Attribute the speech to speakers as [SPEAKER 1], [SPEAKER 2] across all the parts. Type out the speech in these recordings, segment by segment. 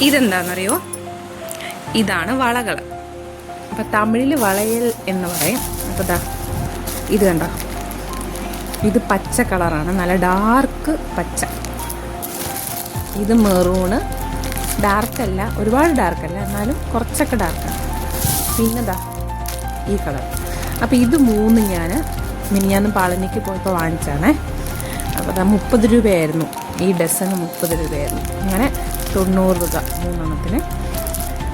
[SPEAKER 1] ഇതെന്താണെന്നറിയോ ഇതാണ് വളകൾ അപ്പം തമിഴിൽ വളയൽ എന്ന് പറയും. അപ്പോൾ ദാ ഇത് കണ്ടോ? ഇത് പച്ച കളറാണ്. നല്ല ഡാർക്ക് പച്ച. ഇത് മെറൂണ്. ഡാർക്കല്ല ഒരുപാട് ഡാർക്കല്ല. എന്നാലും കുറച്ചൊക്കെ ഡാർക്കാണ്. പിന്നെ ദാ ഈ കളർ. അപ്പോൾ ഇത് മൂന്ന് ഞാൻ മിനിഞ്ഞാന്ന് പാളനിക്ക് പോയപ്പോൾ വാങ്ങിച്ചാണേ. അപ്പോൾ മുപ്പത് രൂപയായിരുന്നു. ഈ ഡസന് മുപ്പത് രൂപയായിരുന്നു. അങ്ങനെ തൊണ്ണൂറ് രൂപ മൂന്നെണ്ണത്തിന്.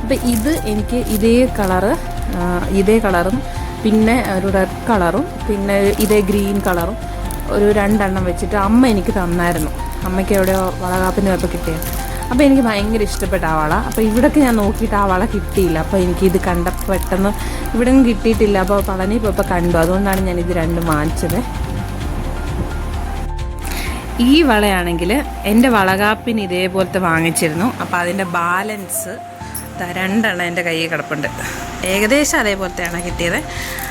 [SPEAKER 1] അപ്പം ഇത് എനിക്ക് ഇതേ കളറ് ഇതേ കളറും പിന്നെ ഒരു റെഡ് കളറും പിന്നെ ഇതേ ഗ്രീൻ കളറും ഒരു രണ്ടെണ്ണം വെച്ചിട്ട് അമ്മ എനിക്ക് തന്നായിരുന്നു. അമ്മയ്ക്ക് എവിടെയോ വളകാപ്പിന് പോയപ്പോൾ കിട്ടിയത്. അപ്പോൾ എനിക്ക് ഭയങ്കര ഇഷ്ടപ്പെട്ട ആ വള. അപ്പോൾ ഇവിടൊക്കെ ഞാൻ നോക്കിയിട്ട് ആ വള കിട്ടിയില്ല. അപ്പോൾ എനിക്ക് ഇത് കണ്ടപ്പോൾ പെട്ടെന്ന് ഇവിടെ നിന്ന് കിട്ടിയിട്ടില്ല. അപ്പോൾ പളനി പോയപ്പോൾ കണ്ടു. അതുകൊണ്ടാണ് ഞാൻ ഇത് രണ്ടും വാങ്ങിച്ചത്. ഈ വളയാണെങ്കിൽ എന്റെ വളകാപ്പിന് ഇതേപോലത്തെ വാങ്ങിച്ചിരുന്നു. അപ്പോൾ അതിന്റെ ബാലൻസ് രണ്ടെണ്ണം എന്റെ കയ്യിൽ കിടപ്പുണ്ട്. ഏകദേശം അതേപോലത്തെയാണ് കിട്ടിയത്.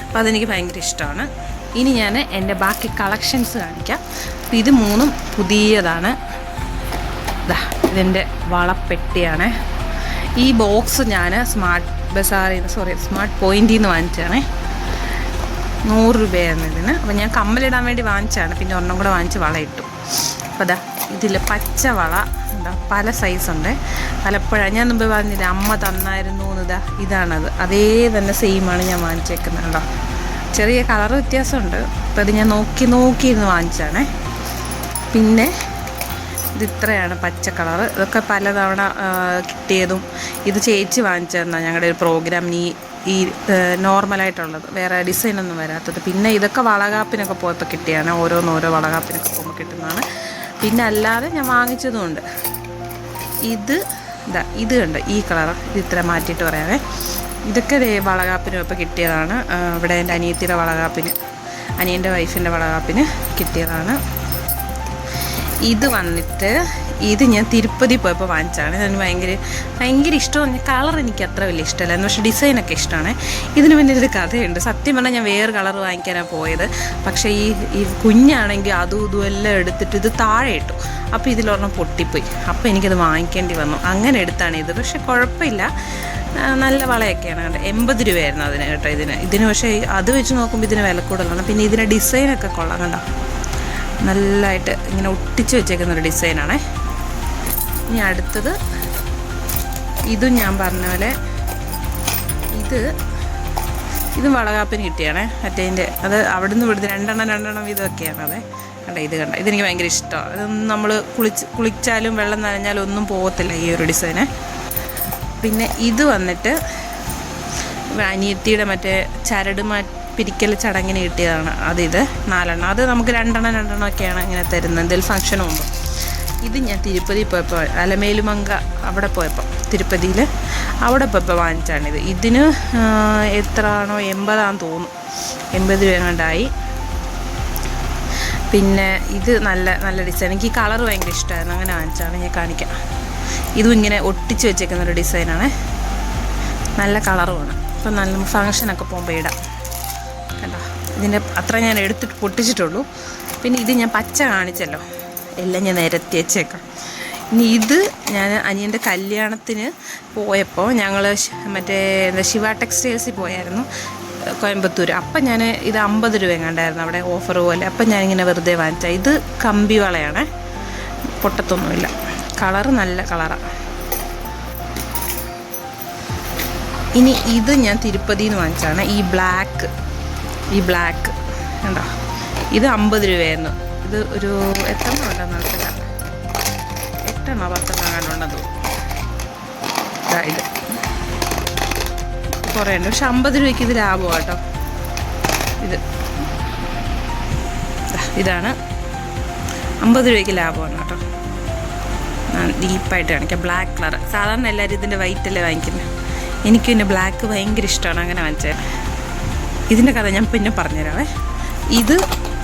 [SPEAKER 1] അപ്പോൾ അതെനിക്ക് ഭയങ്കര ഇഷ്ടമാണ്. ഇനി ഞാൻ എന്റെ ബാക്കി കളക്ഷൻസ് കാണിക്കാം. അപ്പോൾ ഇത് മൂന്നും പുതിയതാണ്. ഇതാ ഇതെന്റെ വളപ്പെട്ടിയാണ്. ഈ ബോക്സ് ഞാൻ സ്മാർട്ട് ബസാറിൽ നിന്ന് സോറി സ്മാർട്ട് പോയിന്റിൽ നിന്ന് വാങ്ങിച്ചതാണ്. നൂറ് രൂപയായിരുന്നു ഇതിന്. അപ്പോൾ ഞാൻ കമ്മലിടാൻ വേണ്ടി വാങ്ങിച്ചാണ് പിന്നെ ഒരെണ്ണം കൂടെ വാങ്ങിച്ച് വള ഇട്ടു അപ്പോൾ അതാ ഇതിൽ പച്ച വള എന്താ പല സൈസുണ്ട് പലപ്പോഴാണ് ഞാൻ മുമ്പ് പറഞ്ഞില്ല അമ്മ തന്നായിരുന്നു എന്നതാ ഇതാണത്. അതേ തന്നെ സെയിമാണ് ഞാൻ വാങ്ങിച്ചേക്കുന്നത് കേട്ടോ ചെറിയ കളർ വ്യത്യാസമുണ്ട്. അപ്പോൾ അത് ഞാൻ നോക്കി നോക്കി ഇരുന്ന് വാങ്ങിച്ചാണേ പിന്നെ ഇത് ഇത്രയാണ് പച്ച കളർ ഇതൊക്കെ പലതവണ കിട്ടിയതും ഇത് ചേച്ചി വാങ്ങിച്ചു തന്നാണ് ഞങ്ങളുടെ ഒരു പ്രോഗ്രാമിന് ഈ ഈ നോർമലായിട്ടുള്ളത്. വേറെ ഡിസൈനൊന്നും വരാത്തത്. പിന്നെ ഇതൊക്കെ വളകാപ്പിനൊക്കെ പോയപ്പോൾ കിട്ടിയാണ്. ഓരോന്നോരോ വളകാപ്പിനൊക്കെ പോകുമ്പോൾ കിട്ടുന്നതാണ്. പിന്നെ അല്ലാതെ ഞാൻ വാങ്ങിച്ചതുമുണ്ട് ഇത് ഇതാ ഇത് കണ്ട്? ഈ കളർ. ഇത് ഇത്ര മാറ്റിയിട്ട് പറയാവേ. ഇതൊക്കെ വളകാപ്പിന് ഇപ്പോൾ കിട്ടിയതാണ്. ഇവിടെ എന്റെ അനിയത്തിയുടെ വളകാപ്പിന് അനിയന്റെ വൈഫിന്റെ വളകാപ്പിന് കിട്ടിയതാണ്. ഇത് വന്നിട്ട് ഇത് ഞാൻ തിരുപ്പതി പോയപ്പോൾ വാങ്ങിച്ചാണ് ഞാൻ ഭയങ്കര ഭയങ്കര ഇഷ്ടമാണ്. കളർ എനിക്ക് അത്ര വലിയ ഇഷ്ടമല്ല. പക്ഷേ ഡിസൈനൊക്കെ ഇഷ്ടമാണ്. ഇതിന് പിന്നെ ഒരു കഥയുണ്ട്. സത്യം പറഞ്ഞാൽ ഞാൻ വേറെ കളർ വാങ്ങിക്കാനാണ് പോയത്. പക്ഷേ ഈ ഈ കുഞ്ഞാണെങ്കിൽ അതും ഇതും എല്ലാം എടുത്തിട്ട് ഇത് താഴെ ഇട്ടു. അപ്പോൾ ഇതിലൊരെണ്ണം പൊട്ടിപ്പോയി. അപ്പോൾ എനിക്കത് വാങ്ങിക്കേണ്ടി വന്നു. അങ്ങനെ എടുത്താണ് ഇത്. പക്ഷേ കുഴപ്പമില്ല. നല്ല വളയൊക്കെയാണ്. കേട്ടോ എൺപത് രൂപയായിരുന്നു അതിന് കേട്ടോ ഇതിന്. ഇതിന് പക്ഷേ അത് വെച്ച് നോക്കുമ്പോൾ ഇതിന് വില കൂടുതലാണ്. പിന്നെ ഇതിന്റെ ഡിസൈനൊക്കെ കൊള്ളാം. കണ്ടോ? നല്ലതായിട്ട് ഇങ്ങനെ ഒട്ടിച്ച് വെച്ചേക്കുന്ന ഒരു ഡിസൈനാണേ ഇനി അടുത്തത് ഇതും ഞാൻ പറഞ്ഞ പോലെ ഇത് ഇതും വളകാപ്പിന് കിട്ടിയാണേ. മറ്റേതിന്റെ അത് അവിടെ അവിടുന്ന് ഇവിടുന്ന് രണ്ടെണ്ണം രണ്ടെണ്ണം ഇതൊക്കെയാണ് അതെ. കണ്ട ഇത് കണ്ട. ഇതെനിക്ക് ഭയങ്കര ഇഷ്ടമാണ്. ഇതൊന്നും നമ്മൾ കുളിച്ച് കുളിച്ചാലും വെള്ളം നനഞ്ഞാലും ഒന്നും പോകത്തില്ല ഈ ഒരു ഡിസൈന് പിന്നെ ഇത് വന്നിട്ട് അനിയത്തിയുടെ മറ്റേ ചരട് മാ പിരിക്കൽ ചടങ്ങിന് കിട്ടിയതാണ് അതിത്. നാലെണ്ണം. അത് നമുക്ക് രണ്ടെണ്ണം രണ്ടെണ്ണം ഒക്കെയാണ് ഇങ്ങനെ തരുന്നത്. എന്തെങ്കിലും ഫംഗ്ഷന് മുമ്പ് ഇത് ഞാൻ തിരുപ്പതി പോയപ്പോൾ അലമേലുമങ്ക അവിടെ പോയപ്പോൾ തിരുപ്പതിയിൽ അവിടെ പോയപ്പോൾ വാങ്ങിച്ചാണിത്. ഇതിന് എത്രയാണോ എൺപതാന്ന് തോന്നും എൺപത് രൂപ കണ്ടായി പിന്നെ ഇത് നല്ല നല്ല ഡിസൈൻ എനിക്ക് ഈ കളർ ഭയങ്കര ഇഷ്ടമായിരുന്നു അങ്ങനെ വാങ്ങിച്ചാണ്. ഞാൻ കാണിക്കാം. ഇതും ഇങ്ങനെ ഒട്ടിച്ച് വെച്ചേക്കുന്ന ഒരു ഡിസൈനാണ് നല്ല കളറുമാണ് ഇപ്പം നല്ല ഫങ്ഷനൊക്കെ പോകുമ്പോൾ ഇടാം. കണ്ടോ? ഇതിന്റെ അത്ര ഞാൻ എടുത്തിട്ട് പൊട്ടിച്ചിട്ടുള്ളൂ. പിന്നെ ഇത് ഞാൻ പച്ച കാണിച്ചല്ലോ. എല്ലാം ഞാൻ നിരത്തി വെച്ചേക്കാം. ഇനി ഇത് ഞാൻ അനിയന്റെ കല്യാണത്തിന് പോയപ്പോൾ ഞങ്ങൾ മറ്റേ എന്താ ശിവ ടെക്സ്റ്റൈൽസിൽ പോയായിരുന്നു കോയമ്പത്തൂർ അപ്പം ഞാൻ ഇത് അമ്പത് രൂപ കണ്ടായിരുന്നു അവിടെ ഓഫർ പോലെ. അപ്പം ഞാനിങ്ങനെ വെറുതെ വാങ്ങിച്ച ഇത് കമ്പി വളയാണ്. പൊട്ടത്തൊന്നുമില്ല. കളറ് നല്ല കളറാണ് ഇനി ഇത് ഞാൻ തിരുപ്പതിയിൽ നിന്ന് വാങ്ങിച്ചാണ് ഈ ബ്ലാക്ക് ഈ ബ്ലാക്ക് കണ്ടോ? ഇത് അമ്പത് രൂപയായിരുന്നു. ഇത് ഒരു എട്ടെണ്ണം ഉണ്ടെന്ന് നോക്കില്ല എട്ടെണ്ണോ പത്തെണ്ണോ കണ്ടുണ്ടെന്ന് തോന്നുന്നു. കുറേ ഉണ്ട്. പക്ഷെ അമ്പത് രൂപയ്ക്ക് ഇത് ലാഭമാണ് കേട്ടോ. ഇത്. ഇതാണ്. അമ്പത് രൂപയ്ക്ക് ലാഭമാണ് കേട്ടോ. ഡീപ്പായിട്ട് കാണിക്കാം. ബ്ലാക്ക് കളർ സാധാരണ എല്ലാവരും ഇതിന്റെ വൈറ്റ് അല്ലേ വാങ്ങിക്കുന്നത് എനിക്ക് പിന്നെ ബ്ലാക്ക് ഭയങ്കര ഇഷ്ടമാണ്. അങ്ങനെ വാങ്ങിച്ചത് ഇതിന്റെ കഥ ഞാൻ പിന്നെ പറഞ്ഞുതരാവേ. ഇത്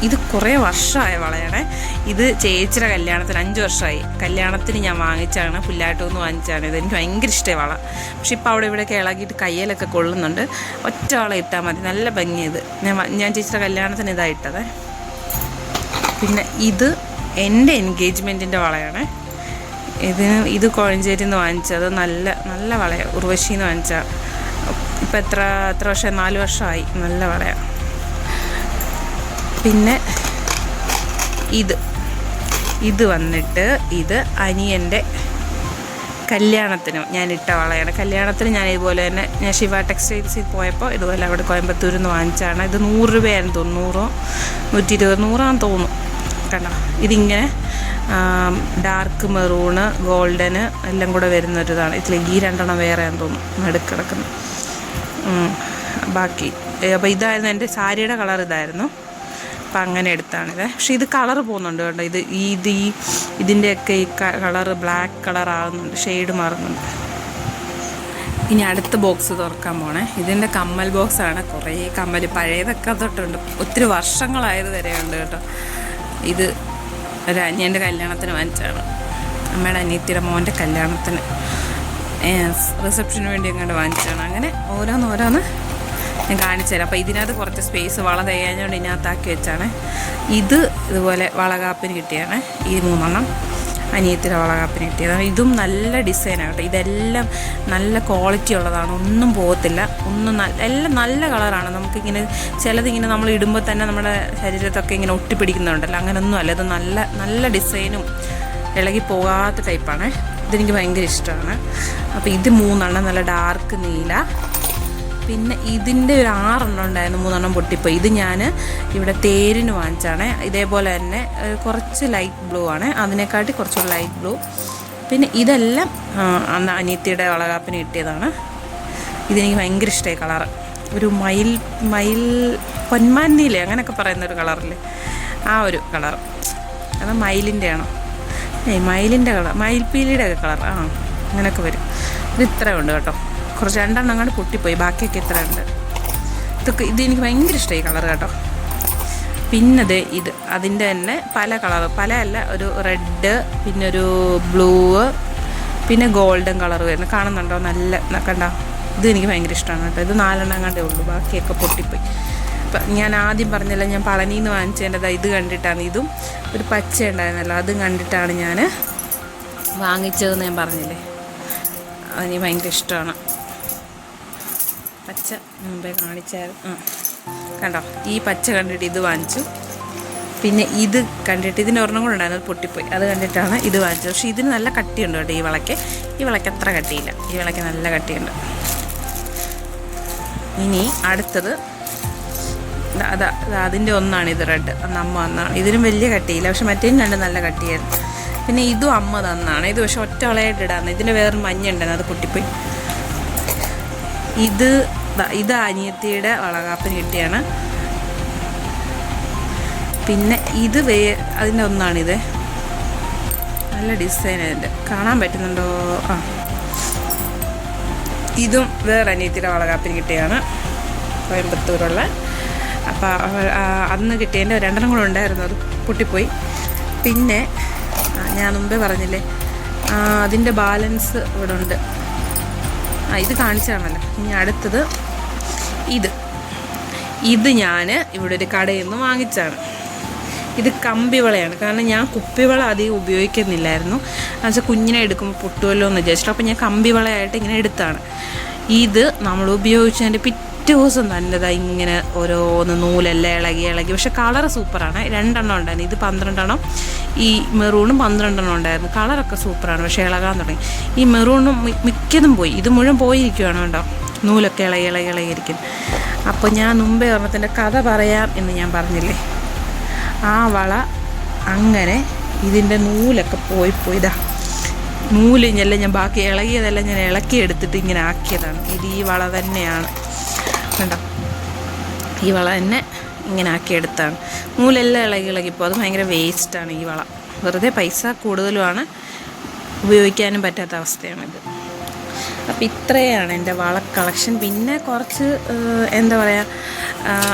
[SPEAKER 1] ഇത് കുറേ വർഷമായ വളയാണ്. ഇത് ചേച്ചിയുടെ കല്യാണത്തിന് അഞ്ച് വർഷമായി കല്യാണത്തിന് ഞാൻ വാങ്ങിച്ചാണ് പുല്ലായിട്ടൊന്ന് വാങ്ങിച്ചാണ് ഇത് എനിക്ക് ഭയങ്കര ഇഷ്ടമായി വള. പക്ഷെ ഇപ്പോൾ അവിടെ ഇവിടെ ഇളകിയിട്ട് കയ്യിലൊക്കെ കൊള്ളുന്നുണ്ട്. ഒറ്റ വള ഇട്ടാൽ മതി. നല്ല ഭംഗിയത് ഞാൻ ഞാൻ ചേച്ചിയുടെ കല്യാണത്തിന് ഇതാ ഇട്ടത്. പിന്നെ ഇത് എന്റെ എൻഗേജ്മെന്റിന്റെ വളയാണ്. ഇതിന് ഇത് കോഴഞ്ചേരിയിൽ നിന്ന് വാങ്ങിച്ചത് നല്ല നല്ല വളയാണ് ഉർവശിയിൽ നിന്ന് വാങ്ങിച്ച. ഇപ്പം എത്ര എത്ര വർഷം നാല് വർഷമായി നല്ല വളയാണ് പിന്നെ ഇത് ഇത് വന്നിട്ട് ഇത് അനിയന്റെ കല്യാണത്തിന് ഞാൻ ഇട്ട വളയാണ്. കല്യാണത്തിന് ഞാൻ ഇതുപോലെ തന്നെ ഞാൻ ശിവ ടെക്സ്റ്റൈൽസിൽ പോയപ്പോൾ ഇതുപോലെ അവിടെ കോയമ്പത്തൂരിൽ നിന്ന് വാങ്ങിച്ചാണ് ഇത് നൂറ് തോന്നുന്നു. നൂറോ നൂറ്റി ഇരുപത് നൂറാന്ന് തോന്നുന്നു. കണ്ടോ? ഇതിങ്ങനെ ഡാർക്ക് മെറൂണ് ഗോൾഡന് എല്ലാം കൂടെ വരുന്നൊരിതാണ്. ഇതിൽ ഈ രണ്ടെണ്ണം വേറെയാന്ന് തോന്നുന്നു. നടുക്കിടക്കുന്നു ഉം. ബാക്കി. അപ്പോൾ ഇതായിരുന്നു എന്റെ സാരിയുടെ കളർ ഇതായിരുന്നു. അപ്പം അങ്ങനെ എടുത്താണിത് പക്ഷെ ഇത് കളർ പോകുന്നുണ്ട് കേട്ടോ. ഇത് ഈ ഇത് ഈ ഇതിന്റെയൊക്കെ ഈ കളർ ബ്ലാക്ക് കളർ ആകുന്നുണ്ട് ഷെയ്ഡ് മാറുന്നുണ്ട്. ഇനി അടുത്ത ബോക്സ് തുറക്കാൻ പോണേ. ഇതിന്റെ കമ്മൽ ബോക്സാണ് കുറേ കമ്മൽ. പഴയതൊക്കെ തൊട്ടുണ്ട്. ഒത്തിരി വർഷങ്ങളായത് വരെയുണ്ട് കേട്ടോ. ഇത് ഒരു അനിയന്റെ കല്യാണത്തിന് വാങ്ങിച്ചാണ് അമ്മയുടെ അനിയത്തിയുടെ മോന്റെ കല്യാണത്തിന്. റിസപ്ഷന് വേണ്ടി അങ്ങോട്ട് വാങ്ങിച്ചാണ് അങ്ങനെ ഓരോന്ന് ഓരോന്ന് ഞാൻ കാണിച്ചു തരാം. അപ്പോൾ ഇതിനകത്ത് കുറച്ച് സ്പേസ് വള തയ്യാഞ്ഞുകൊണ്ട് ഇതിനകത്താക്കി വെച്ചാണ്. ഇത് ഇതുപോലെ വളകാപ്പിന് കിട്ടിയാണ് ഈ മൂന്നെണ്ണം അനിയത്തിന്റെ വളകാപ്പിന് കിട്ടിയതാണ് ഇതും നല്ല ഡിസൈനാണ് കേട്ടോ. ഇതെല്ലാം നല്ല ക്വാളിറ്റി ഉള്ളതാണ്. ഒന്നും പോകത്തില്ല. ഒന്നും നല്ല എല്ലാം നല്ല കളറാണ് നമുക്കിങ്ങനെ ചിലതിങ്ങനെ നമ്മൾ ഇടുമ്പോൾ തന്നെ നമ്മുടെ ശരീരത്തൊക്കെ ഇങ്ങനെ ഒട്ടിപ്പിടിക്കുന്നുണ്ടല്ലോ. അങ്ങനെയൊന്നും അല്ല. ഇത് നല്ല നല്ല ഡിസൈനും ഇളകി പോകാത്ത ടൈപ്പാണ് ഇതെനിക്ക് ഭയങ്കര ഇഷ്ടമാണ്. അപ്പോൾ ഇത് മൂന്നെണ്ണം നല്ല ഡാർക്ക് നീല. പിന്നെ ഇതിന്റെ ഒരു ആറെണ്ണം ഉണ്ടായിരുന്നു മൂന്നെണ്ണം പൊട്ടിപ്പോയി. ഇത് ഞാൻ ഇവിടെ തേരിന് വാങ്ങിച്ചാണ്. ഇതേപോലെ തന്നെ കുറച്ച് ലൈറ്റ് ബ്ലൂ ആണ്. അതിനെക്കാട്ടി കുറച്ചുകൂടി ലൈറ്റ് ബ്ലൂ പിന്നെ ഇതെല്ലാം അന്ന് അനിയത്തിയുടെ വളകാപ്പിന് കിട്ടിയതാണ്. ഇതെനിക്ക് ഭയങ്കര ഇഷ്ടമായി കളറ് ഒരു മയിൽ മയിൽ പൊന്മാനിയില്ലേ അങ്ങനെയൊക്കെ പറയുന്ന ഒരു കളറില്ലേ ആ ഒരു കളർ അത് മയിലിന്റെ ആണോ? ഏയ് മയിലിന്റെ കളർ മയിൽപ്പീലിയുടെ ഒക്കെ കളർ ആ അങ്ങനെയൊക്കെ വരും. ഇത് ഇത്രയുണ്ട് കേട്ടോ. കുറച്ച് രണ്ടെണ്ണം അങ്ങോട്ട് പൊട്ടിപ്പോയി. ബാക്കിയൊക്കെ ഇത്ര ഉണ്ട് ഇതൊക്കെ ഇത് എനിക്ക് ഭയങ്കര ഇഷ്ടമായി കളർ കേട്ടോ. പിന്നെ ദേ ഇത്. അതിന്റെ തന്നെ പല കളർ. പല അല്ല ഒരു റെഡ് പിന്നെ ഒരു ബ്ലൂ പിന്നെ ഗോൾഡൻ കളർ വരുന്നത് കാണുന്നുണ്ടോ? നല്ല കണ്ട? ഇത് എനിക്ക് ഭയങ്കര ഇഷ്ടമാണ് കേട്ടോ. ഇത് നാലെണ്ണം കണ്ടേ ഉള്ളൂ. ബാക്കിയൊക്കെ പൊട്ടിപ്പോയി. ഇപ്പം ഞാൻ ആദ്യം പറഞ്ഞല്ലോ ഞാൻ പളനിയിൽ നിന്ന് വാങ്ങിച്ചതിന്റെ ഇത് കണ്ടിട്ടാണ് ഇതും. ഒരു പച്ച ഉണ്ടായിരുന്നല്ലോ അതും കണ്ടിട്ടാണ് ഞാൻ വാങ്ങിച്ചതെന്ന് ഞാൻ പറഞ്ഞില്ലേ. അതെനിക്ക് ഭയങ്കര ഇഷ്ടമാണ് പച്ച മുമ്പേ കാണിച്ചായിരുന്നു. കണ്ടോ? ഈ പച്ച കണ്ടിട്ട് ഇത് വാങ്ങിച്ചു. പിന്നെ ഇത് കണ്ടിട്ട് ഇതിന്റെ ഒരെണ്ണം കൂടെ ഉണ്ടായിരുന്നു പൊട്ടിപ്പോയി. അത് കണ്ടിട്ടാണ് ഇത് വാങ്ങിച്ചത്. പക്ഷേ ഇതിന് നല്ല കട്ടിയുണ്ട് കേട്ടോ ഈ വിളക്ക്. ഈ വിളക്ക് അത്ര കട്ടിയില്ല. ഈ വിളക്ക് നല്ല കട്ടിയുണ്ട്. ഇനി അടുത്തത് അതാ അതിന്റെ ഒന്നാണ് ഇത് റെഡ്. അന്ന് അമ്മ വന്നാണ് ഇതിനും വലിയ കട്ടിയില്ല. പക്ഷെ മറ്റേതിന് രണ്ട് നല്ല കട്ടിയായിരുന്നു. പിന്നെ ഇതും അമ്മ തന്നാണ് ഇത് പക്ഷെ ഒറ്റ വളയായിട്ട് ഇടാന്ന് ഇതിന്റെ വേറൊരു മഞ്ഞ ഉണ്ടായിരുന്നു അത് പൊട്ടിപ്പോയി. ഇത് ഇത് അനിയത്തിയുടെ വളകാപ്പിന് കിട്ടിയാണ്. പിന്നെ ഇത് വേ അതിന്റെ ഒന്നാണിത്. നല്ല ഡിസൈൻ അതിന്റെ. കാണാൻ പറ്റുന്നുണ്ടോ? ആ. ഇതും വേറെ അനിയത്തിയുടെ വളകാപ്പിന് കിട്ടിയാണ്. കോയമ്പത്തൂരുള്ള. അപ്പോൾ അന്ന് കിട്ടിയതിന്റെ രണ്ടെണ്ണം കൂടെ ഉണ്ടായിരുന്നു. അത് പൊട്ടിപ്പോയി. പിന്നെ ഞാൻ മുമ്പേ പറഞ്ഞില്ലേ? അതിന്റെ ബാലൻസ് ഇവിടെ ഉണ്ട്. ആ ഇത് കാണിച്ചാണല്ലോ ഇനി അടുത്തത് ഇത്. ഇത് ഞാൻ ഇവിടെ ഒരു കടയിൽ നിന്ന് വാങ്ങിച്ചാണ് ഇത് കമ്പിവളയാണ്. കാരണം ഞാൻ കുപ്പിവള അധികം ഉപയോഗിക്കുന്നില്ലായിരുന്നു. എന്നുവെച്ചാൽ കുഞ്ഞിനെ എടുക്കുമ്പോൾ പൊട്ടുമല്ലോ എന്ന് വിചാരിച്ചിട്ട് അപ്പോൾ ഞാൻ കമ്പിവളയായിട്ട് ഇങ്ങനെ എടുത്താണ്. ഇത് നമ്മൾ ഉപയോഗിച്ചതിന്റെ പിറ്റേ ദിവസം തന്നെ ഇങ്ങനെ ഓരോന്ന് നൂലെല്ലാം ഇളകി ഇളകി. പക്ഷേ കളർ സൂപ്പറാണ്. രണ്ടെണ്ണം ഉണ്ടായിരുന്നു. ഇത് പന്ത്രണ്ടെണ്ണം ഈ മെറൂണും പന്ത്രണ്ടെണ്ണം ഉണ്ടായിരുന്നു. കളറൊക്കെ സൂപ്പറാണ്. പക്ഷേ ഇളകാൻ തുടങ്ങി. ഈ മെറൂണും മിക്കതും പോയി. ഇത് മുഴുവൻ പോയിരിക്കുകയാണ് കേട്ടോ നൂലൊക്കെ ഇളകി ഇളകി ഇളകിയിരിക്കും അപ്പോൾ ഞാൻ മുമ്പേ ഓർമ്മത്തിന്റെ കഥ പറയാം എന്ന് ഞാൻ പറഞ്ഞില്ലേ? ആ വള അങ്ങനെ ഇതിന്റെ നൂലൊക്കെ പോയി പോയി. ഇതാ നൂൽ എല്ലാം ഞാൻ ബാക്കി ഇളകിയതെല്ലാം ഞാൻ ഇളക്കി എടുത്തിട്ട് ഇങ്ങനെ ആക്കിയതാണ്. ഇത് ഈ വള തന്നെയാണ്. കണ്ടോ? ഈ വള തന്നെ ഇങ്ങനെ ആക്കിയെടുത്താണ് നൂലെല്ലാം ഇളകി ഇളകിപ്പോൾ അത് ഭയങ്കര വേസ്റ്റാണ് ഈ വള. വെറുതെ പൈസ കൂടുതലുമാണ് ഉപയോഗിക്കാനും പറ്റാത്ത അവസ്ഥയാണിത്. അപ്പോൾ ഇത്രയാണ് എന്റെ വള കളക്ഷൻ. പിന്നെ കുറച്ച് എന്താ പറയുക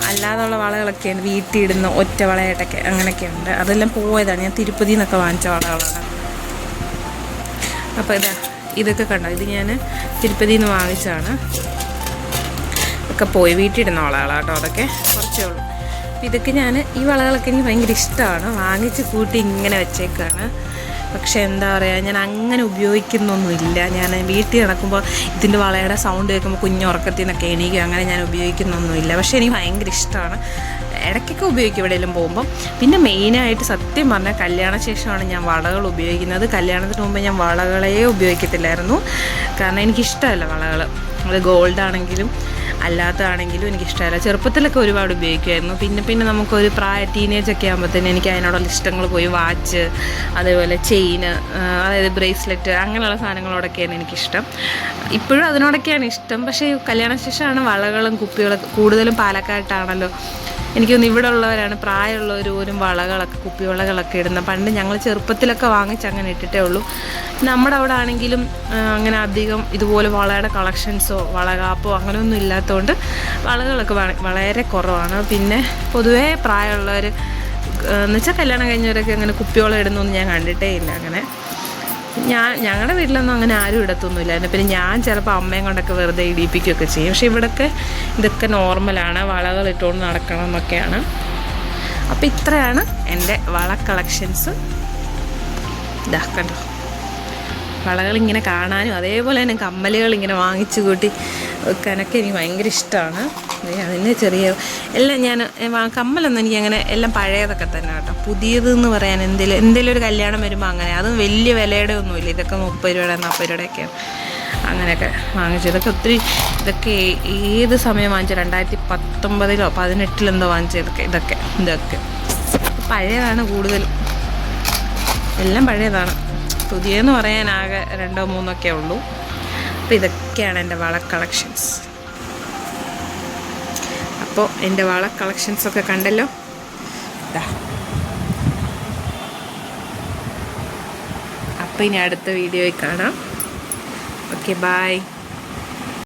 [SPEAKER 1] അല്ലാതുള്ള വളകളൊക്കെയാണ് വീട്ടിൽ ഇടുന്ന ഒറ്റ വളയായിട്ടൊക്കെ അങ്ങനെയൊക്കെ ഉണ്ട് അതെല്ലാം പോയതാണ്. ഞാൻ തിരുപ്പതി നിന്നൊക്കെ വാങ്ങിച്ച വളകളാണ്. അപ്പോൾ ഇതാ ഇതൊക്കെ കണ്ടോ? ഇത് ഞാൻ തിരുപ്പതി നിന്ന് വാങ്ങിച്ചാണ് ഒക്കെ പോയി വീട്ടിലിടുന്ന വളകളാണ് കേട്ടോ അതൊക്കെ. കുറച്ചേ ഉള്ളൂ. അപ്പം ഇതൊക്കെ ഞാൻ ഈ വളകളൊക്കെ എനിക്ക് ഭയങ്കര ഇഷ്ടമാണ്. വാങ്ങിച്ച് കൂട്ടി ഇങ്ങനെ വെച്ചേക്കാണ്. പക്ഷെ എന്താ പറയുക ഞാൻ അങ്ങനെ ഉപയോഗിക്കുന്നൊന്നുമില്ല. ഞാൻ വീട്ടിൽ നടക്കുമ്പോൾ ഇതിന്റെ വളയുടെ സൗണ്ട് കേൾക്കുമ്പോൾ കുഞ്ഞുറക്കത്തിൽ നിന്നൊക്കെ എണീക്കും. അങ്ങനെ ഞാൻ ഉപയോഗിക്കുന്നൊന്നുമില്ല. പക്ഷേ എനിക്ക് ഭയങ്കര ഇഷ്ടമാണ്. ഇടയ്ക്കൊക്കെ ഉപയോഗിക്കും എവിടെയെങ്കിലും പോകുമ്പം. പിന്നെ മെയിനായിട്ട് സത്യം പറഞ്ഞാൽ കല്യാണ ശേഷമാണ് ഞാൻ വളകൾ ഉപയോഗിക്കുന്നത്. കല്യാണത്തിന് മുമ്പ് ഞാൻ വളകളെ ഉപയോഗിക്കത്തില്ലായിരുന്നു. കാരണം എനിക്കിഷ്ടമല്ല വളകൾ അത് ഗോൾഡ് ആണെങ്കിലും അല്ലാത്തതാണെങ്കിലും എനിക്കിഷ്ടമല്ല. ചെറുപ്പത്തിലൊക്കെ ഒരുപാട് ഉപയോഗിക്കുമായിരുന്നു. പിന്നെ പിന്നെ നമുക്കൊരു പ്രായ ടീനേജ് ഒക്കെ ആകുമ്പോഴത്തേന് എനിക്ക് അതിനോടുള്ള ഇഷ്ടങ്ങൾ പോയി. വാച്ച് അതേപോലെ ചെയിൻ അതായത് ബ്രേസ്ലെറ്റ് അങ്ങനെയുള്ള സാധനങ്ങളോടൊക്കെയാണ് എനിക്കിഷ്ടം. ഇപ്പോഴും അതിനോടൊക്കെയാണ് ഇഷ്ടം. പക്ഷേ കല്യാണശേഷമാണ് വളകളും കുപ്പികളൊക്കെ കൂടുതലും പാലക്കാട്ടാണല്ലോ എനിക്കൊന്ന് ഇവിടെ ഉള്ളവരാണ് പ്രായമുള്ളവർ പോലും വളകളൊക്കെ കുപ്പിവളകളൊക്കെ ഇടുന്നത് പണ്ട് ഞങ്ങൾ ചെറുപ്പത്തിലൊക്കെ വാങ്ങിച്ച് അങ്ങനെ ഇട്ടിട്ടേ ഉള്ളൂ. നമ്മുടെ അവിടെ ആണെങ്കിലും അങ്ങനെ അധികം ഇതുപോലെ വളയുടെ കളക്ഷൻസോ വളകാപ്പോ അങ്ങനെയൊന്നും ഇല്ലാത്തതുകൊണ്ട് വളകളൊക്കെ വളരെ കുറവാണ്. പിന്നെ പൊതുവേ പ്രായമുള്ളവർ എന്നുവെച്ചാൽ കല്യാണം കഴിഞ്ഞവരൊക്കെ അങ്ങനെ കുപ്പിവളം ഇടുന്നൊന്നും ഞാൻ കണ്ടിട്ടേ ഇല്ല. അങ്ങനെ ഞാൻ ഞങ്ങളുടെ വീട്ടിലൊന്നും അങ്ങനെ ആരും ഇടത്തൊന്നുമില്ല. പിന്നെ ഞാൻ ചിലപ്പോൾ അമ്മയും കൊണ്ടൊക്കെ വെറുതെ ഇടിപ്പിക്കുകയൊക്കെ ചെയ്യും. പക്ഷേ ഇവിടൊക്കെ ഇതൊക്കെ നോർമലാണ്. വളകൾ ഇട്ടുകൊണ്ട് നടക്കണം എന്നൊക്കെയാണ്. അപ്പോൾ ഇത്രയാണ് എന്റെ വള കളക്ഷൻസ്. ഇതാ കണ്ടോ? വളകൾ ഇങ്ങനെ കാണാനും അതേപോലെ തന്നെ കമ്മലുകൾ ഇങ്ങനെ വാങ്ങിച്ചു കൂട്ടി വെക്കാനൊക്കെ എനിക്ക് ഭയങ്കര ഇഷ്ടമാണ് അതിന് ചെറിയ എല്ലാം ഞാൻ കമ്മലൊന്നും എനിക്ക് അങ്ങനെ എല്ലാം പഴയതൊക്കെ തന്നെ കേട്ടോ. പുതിയതെന്ന് പറയാൻ എന്തെങ്കിലും എന്തെങ്കിലും ഒരു കല്യാണം വരുമ്പോൾ അങ്ങനെ. അതും വലിയ വിലയുടെ ഒന്നുമില്ല. ഇതൊക്കെ മുപ്പത് രൂപയുടെ നാൽപ്പത് രൂപയുടെയൊക്കെയാണ് അങ്ങനെയൊക്കെ വാങ്ങിച്ചു. ഇതൊക്കെ ഒത്തിരി ഇതൊക്കെ ഏത് സമയം വാങ്ങിച്ചു? രണ്ടായിരത്തി പത്തൊമ്പതിലോ പതിനെട്ടിലെന്തോ വാങ്ങിച്ചു ഇതൊക്കെ ഇതൊക്കെ ഇതൊക്കെ. പഴയതാണ് കൂടുതലും. എല്ലാം പഴയതാണ്. പുതിയെന്ന് പറയാനാകെ രണ്ടോ മൂന്നൊക്കെ ഉള്ളൂ. അപ്പോൾ ഇതൊക്കെയാണ് എന്റെ വള കളക്ഷൻസ്. അപ്പോൾ എന്റെ വള കളക്ഷൻസ് ഒക്കെ കണ്ടല്ലോ? അപ്പം അപ്പോൾ ഇനി അടുത്ത വീഡിയോയിൽ കാണാം. Okay bye